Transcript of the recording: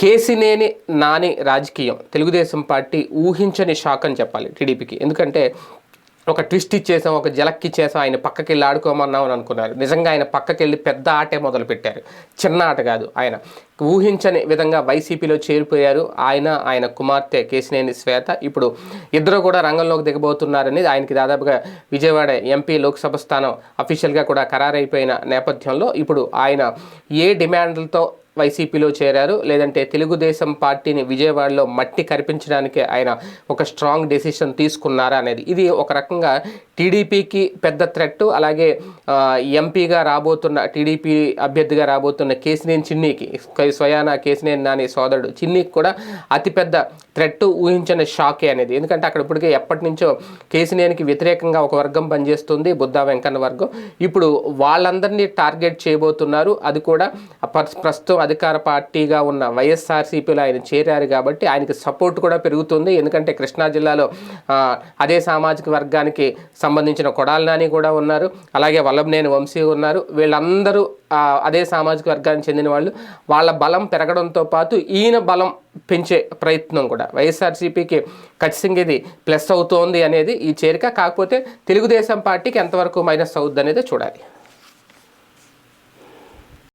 కేసినేని నాని రాజకీయం. తెలుగుదేశం పార్టీ ఊహించని షాక్ అని చెప్పాలి టీడీపీకి. ఎందుకంటే ఒక ట్విస్ట్ ఇచ్చేసాం ఒక జలక్ ఇచ్చేసాం ఆయన పక్కకి వెళ్ళి ఆడుకోమన్నాం అని అనుకున్నారు. నిజంగా ఆయన పక్కకి వెళ్ళి పెద్ద ఆటే మొదలు పెట్టారు చిన్న ఆట కాదు ఆయన. ఊహించని విధంగా వైసీపీలో చేరిపోయారు. ఆయన ఆయన కుమార్తె కేసినేని శ్వేత. ఇప్పుడు ఇద్దరు కూడా రంగంలోకి దిగబోతున్నారనేది ఆయనకి దాదాపుగా విజయవాడ ఎంపీ లోక్సభ స్థానం అఫీషియల్గా కూడా ఖరారైపోయిన నేపథ్యంలో ఇప్పుడు ఆయన ఏ డిమాండ్లతో వైసీపీలో చేరారు. లేదంటే తెలుగుదేశం పార్టీని విజయవాడలో మట్టి కరిపించడానికి ఆయన ఒక స్ట్రాంగ్ డెసిషన్ తీసుకున్నారా అనేది. ఇది ఒక రకంగా టీడీపీకి పెద్ద థ్రెట్ అలాగే ఎంపీగా రాబోతున్న టీడీపీ అభ్యర్థిగా రాబోతున్న కేసినేని చిన్నీకి స్వయానా కేసినేని నాని సోదరుడు చిన్నికి కూడా అతిపెద్ద థ్రెట్ ఊహించిన షాకే అనేది. ఎందుకంటే అక్కడ ఇప్పటికే ఎప్పటి నుంచో కేసినేనికి వ్యతిరేకంగా ఒక వర్గం పనిచేస్తుంది బుద్ధా వెంకన్న వర్గం. ఇప్పుడు వాళ్ళందరినీ టార్గెట్ చేయబోతున్నారు. అది కూడా ప్రస్తుతం అధికార పార్టీగా ఉన్న వైఎస్ఆర్సీపీలో ఆయన చేరారు కాబట్టి ఆయనకి సపోర్ట్ కూడా పెరుగుతుంది. ఎందుకంటే కృష్ణా జిల్లాలో అదే సామాజిక వర్గానికి సంబంధించిన కొడాల నాని కూడా ఉన్నారు. అలాగే వల్లభనేని వంశీ ఉన్నారు. వీళ్ళందరూ అదే సామాజిక వర్గానికి చెందిన వాళ్ళు. వాళ్ళ బలం పెరగడంతో పాటు ఈయన బలం పెంచే ప్రయత్నం కూడా. వైఎస్ఆర్సీపీకి ఖచ్చితంగా ఇది ప్లస్ అవుతోంది అనేది ఈ చేరిక. కాకపోతే తెలుగుదేశం పార్టీకి ఎంతవరకు మైనస్ అవుద్ది అనేది చూడాలి.